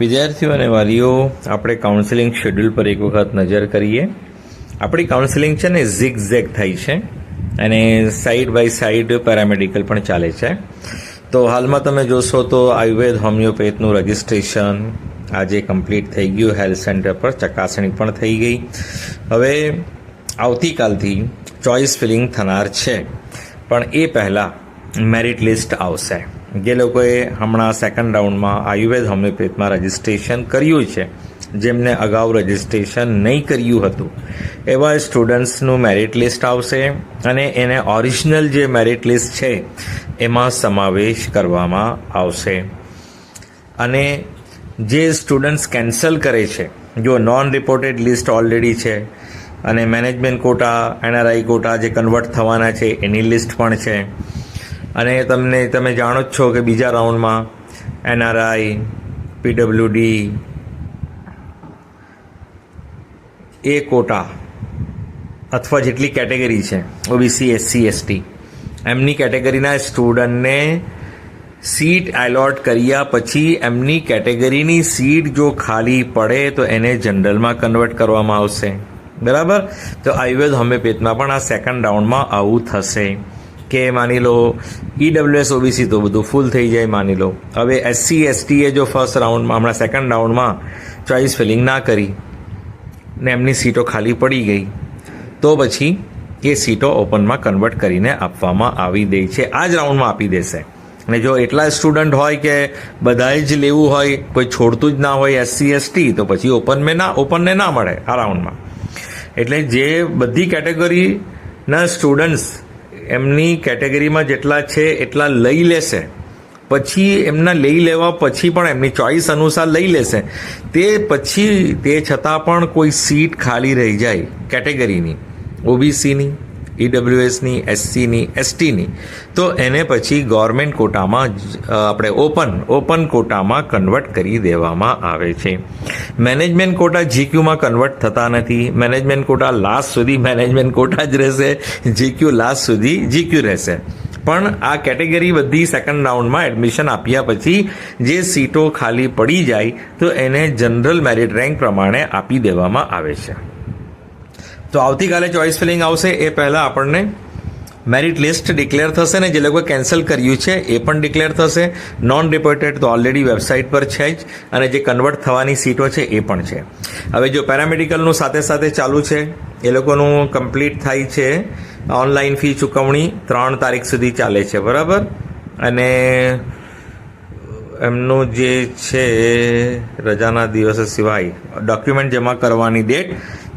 વિદ્યાર્થીઓ અને વાલીઓ, આપણે કાઉન્સેલિંગ શેડ્યુલ પર એક વખત નજર કરીએ. આપણી કાઉન્સેલિંગ છે ને ઝિગ ઝેગ થઈ છે અને સાઈડ બાય સાઈડ પેરામેડિકલ પણ ચાલે છે. તો હાલમાં તમે જોશો તો આયુર્વેદ હોમિયોપેથનું રજિસ્ટ્રેશન આજે કમ્પ્લીટ થઈ ગયું. હેલ્થ સેન્ટર પર ચકાસણી પણ થઈ ગઈ. હવે આવતીકાલથી ચોઇસ ફિલિંગ થનાર છે. પણ એ પહેલાં મેરિટ લિસ્ટ આવશે. જે લોકોએ હમણાં સેકન્ડ રાઉન્ડમાં આયુર્વેદ હોમિયોપેથમાં રજિસ્ટ્રેશન કર્યું છે, જેમને અગાઉ રજિસ્ટ્રેશન નહીં કર્યું હતું. એવા સ્ટુડન્ટ્સનું મેરિટ લિસ્ટ આવશે અને એને ઓરિજિનલ જે મેરિટ લિસ્ટ છે, એમાં સમાવેશ કરવામાં આવશે. અને જે સ્ટુડન્ટ્સ કેન્સલ કરે છે, જો નોન રિપોર્ટેડ લિસ્ટ ઓલરેડી છે, અને મેનેજમેન્ટ કોટા એનઆરઆઈ કોટા જે કન્વર્ટ થવાના છે, એની લિસ્ટ પણ છે અને તમને, તમે જાણો જ છો કે બીજા રાઉન્ડમાં એનઆરઆઈ, પીડબ્લ્યુડી, એ કોટા અથવા જેટલી કેટેગરી છે, ઓબીસી, એસસી, એસટી, એમની કેટેગરીના સ્ટુડન્ટને સીટ એલોટ કર્યા પછી એમની કેટેગરીની સીટ જો ખાલી પડે તો એને જનરલમાં કન્વર્ટ કરવામાં આવશે. બરાબર? તો આયુર્વેદ હોમિયોપેથમાં પણ આ સેકન્ડ રાઉન્ડમાં આવું થશે. કે માની લો ઈડબ્લ્યુએસ ઓબીસી તો બધું ફૂલ થઈ જાય માની લો. હવે એસસી એસટીએ જો ફર્સ્ટ રાઉન્ડમાં હમણાં સેકન્ડ રાઉન્ડમાં ચોઇસ ફિલિંગ ના કરી ને એમની સીટો ખાલી પડી ગઈ, તો પછી એ સીટો ઓપનમાં કન્વર્ટ કરીને આપવામાં આવી દે છે. આ જ રાઉન્ડમાં આપી દેશે. અને જો એટલા સ્ટુડન્ટ હોય કે બધાએ જ લેવું હોય, કોઈ છોડતું જ ના હોય એસસી એસટી તો પછી ઓપન મેં ના ઓપનને ના મળે આ રાઉન્ડમાં એટલે જે બધી કેટેગરીના સ્ટુડન્ટ્સ એમની કેટેગરીમાં જેટલા છે, એટલા લઈ લેશે. પછી એમના લઈ લેવા પછી પણ એમની ચોઈસ અનુસાર લઈ લેશે. તે પછી, તે છતાં પણ કોઈ સીટ ખાલી રહી જાય કેટેગરીની. ઓબીસીની ઈડબ્લ્યુએસની, એસસીની, એસટીની. તો એને પછી ગવર્મેન્ટ કોટામાં આપણે ઓપન ઓપન કોટામાં કન્વર્ટ કરી દેવામાં આવે છે. મેનેજમેન્ટ કોટા જીક્યુમાં કન્વર્ટ થતા નથી. મેનેજમેન્ટ કોટા લાસ્ટ સુધી મેનેજમેન્ટ કોટા જ રહેશે. જીક્યુ લાસ્ટ સુધી જીક્યુ રહેશે. પણ આ કેટેગરી બધી સેકન્ડ રાઉન્ડમાં એડમિશન આપ્યા પછી જે સીટો ખાલી પડી જાય તો એને જનરલ મેરિટ રેન્ક પ્રમાણે આપી દેવામાં આવે છે. તો આવતીકાલે ચોઇસ ફિલિંગ આવશે. એ પહેલાં આપણને મેરિટ લિસ્ટ ડિક્લેર થશે ને જે લોકોએ કેન્સલ કર્યું છે, એ પણ ડિક્લેર થશે. નોન રિપોર્ટેડ તો ઓલરેડી વેબસાઇટ પર છે જ અને જે કન્વર્ટ થવાની સીટો છે, એ પણ છે. હવે જો પેરામેડિકલનું સાથે સાથે ચાલુ છે, એ લોકોનું કમ્પ્લીટ થાય છે. ઓનલાઈન ફી ચૂકવણી ત્રણ તારીખ સુધી ચાલે છે, બરાબર? અને એમનું જે છે, રજાના દિવસ સિવાય ડોક્યુમેન્ટ જમા કરવાની ડેટ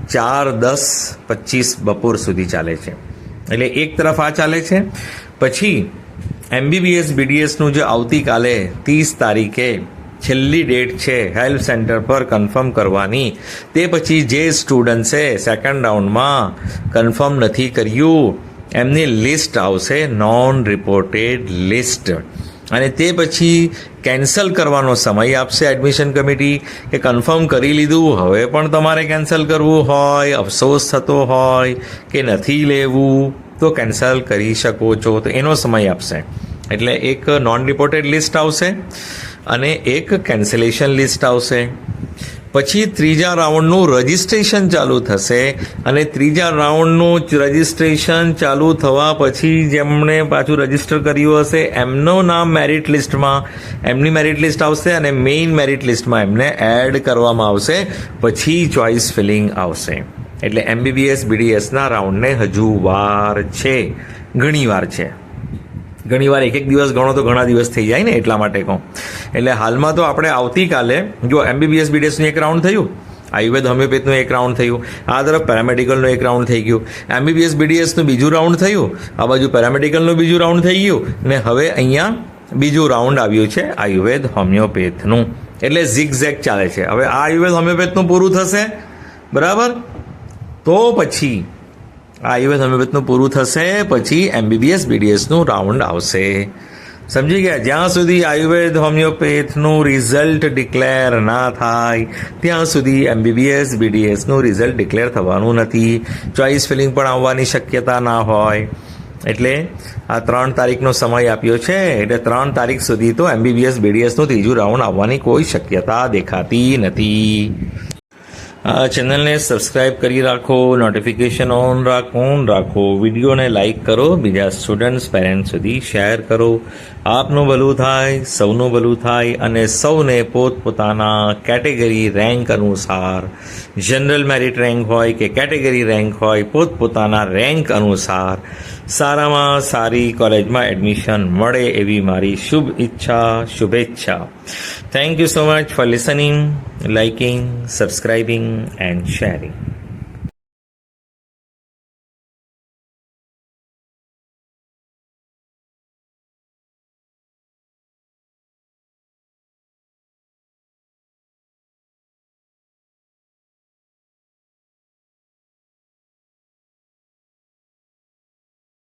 ચાર, દસ, પચીસ બપોર સુધી ચાલે છે. એટલે એક તરફ આ ચાલે છે. પછી એમબીબીએસ બીડીએસનું જે આવતીકાલે ત્રીસ તારીખે છેલ્લી ડેટ છે હેલ્થ સેન્ટર પર કન્ફર્મ કરવાની. તે પછી જે સ્ટુડન્ટ્સે સેકન્ડ રાઉન્ડમાં કન્ફર્મ નથી કર્યું, એમની લિસ્ટ આવશે નોન રિપોર્ટેડ લિસ્ટ અને તે પછી કેન્સલ કરવાનો સમય આપશે એડમિશન કમિટી કે કન્ફર્મ કરી લીધું, હવે પણ તમારે કેન્સલ કરવું હોય, અફસોસ થતો હોય કે નથી લેવું, તો કેન્સલ કરી શકો છો. તો એનો સમય આપશે. એટલે એક નોન રિપોર્ટેડ લિસ્ટ આવશે અને એક કેન્સલેશન લિસ્ટ આવશે. પછી ત્રીજા રાઉન્ડનું રજિસ્ટ્રેશન ચાલુ થશે અને ત્રીજા રાઉન્ડનું રજિસ્ટ્રેશન ચાલુ થવા પછી જેમણે પાછું રજિસ્ટર કર્યું હશે, એમનું નામ મેરિટ લિસ્ટમાં એમની મેરિટ લિસ્ટ આવશે અને મેઇન મેરિટ લિસ્ટમાં એમને એડ કરવામાં આવશે, પછી ચોઇસ ફિલિંગ આવશે. એટલે એમબીબીએસ બીડીએસના રાઉન્ડને હજુ વાર છે, ઘણી વાર છે. ઘણી વાર એક એક દિવસ ગણો તો ઘણા દિવસ થઈ જાય ને એટલા માટે કહું. એટલે હાલમાં તો આપણે આવતીકાલે, જો એમબીબીએસ બીડીએસનું એક રાઉન્ડ થયું, આયુર્વેદ હોમિયોપેથનું એક રાઉન્ડ થયું, આ તરફ પેરામેડિકલનું એક રાઉન્ડ થઈ ગયું એમબીબીએસ બીડીએસનું બીજું રાઉન્ડ થયું, આ બાજુ પેરામેડિકલનું બીજું રાઉન્ડ થઈ ગયું, ને હવે અહીંયા બીજું રાઉન્ડ આવ્યું છે આયુર્વેદ હોમિયોપેથનું એટલે ઝિગ ઝેગ ચાલે છે. હવે આ આયુર્વેદ હોમિયોપેથનું પૂરું થશે. બરાબર? તો પછી આયુર્વેદ હોમિયોપેથનું પૂરું થશે, પછી એમબીબીએસ, બીડીએસનું રાઉન્ડ આવશે. સમજી ગયા? જ્યાં સુધી આયુર્વેદ, હોમિયોપેથનું રિઝલ્ટ ડિક્લેર ના થાય, ત્યાં સુધી એમબીબીએસ, બીડીએસનું રિઝલ્ટ ડિક્લેર થવાનું નથી. ચોઇસ ફિલિંગ પણ આવવાની શક્યતા ના હોય. એટલે આ ત્રણ તારીખનો સમય આપ્યો છે, એટલે ત્રણ તારીખ સુધી તો એમબીબીએસ, બીડીએસનું ત્રીજું રાઉન્ડ આવવાની કોઈ શક્યતા દેખાતી નથી. ચેનલને સબસ્ક્રાઇબ કરી રાખો નોટિફિકેશન ઓન રાખો ઓન રાખો. વિડીયોને લાઇક કરો, બીજા સ્ટુડન્ટ્સ પેરેન્ટ્સ સુધી શેર કરો. આપનું ભલું થાય, સૌનું ભલું થાય અને સૌને પોતપોતાના કેટેગરી રેન્ક અનુસાર જનરલ મેરિટ રેન્ક હોય કે કેટેગરી રેન્ક હોય, પોતપોતાના રેન્ક અનુસાર સારામાં સારી કોલેજમાં એડમિશન મળે એવી મારી શુભ ઈચ્છા, શુભેચ્છા. Thank you so much for listening liking, subscribing, and sharing.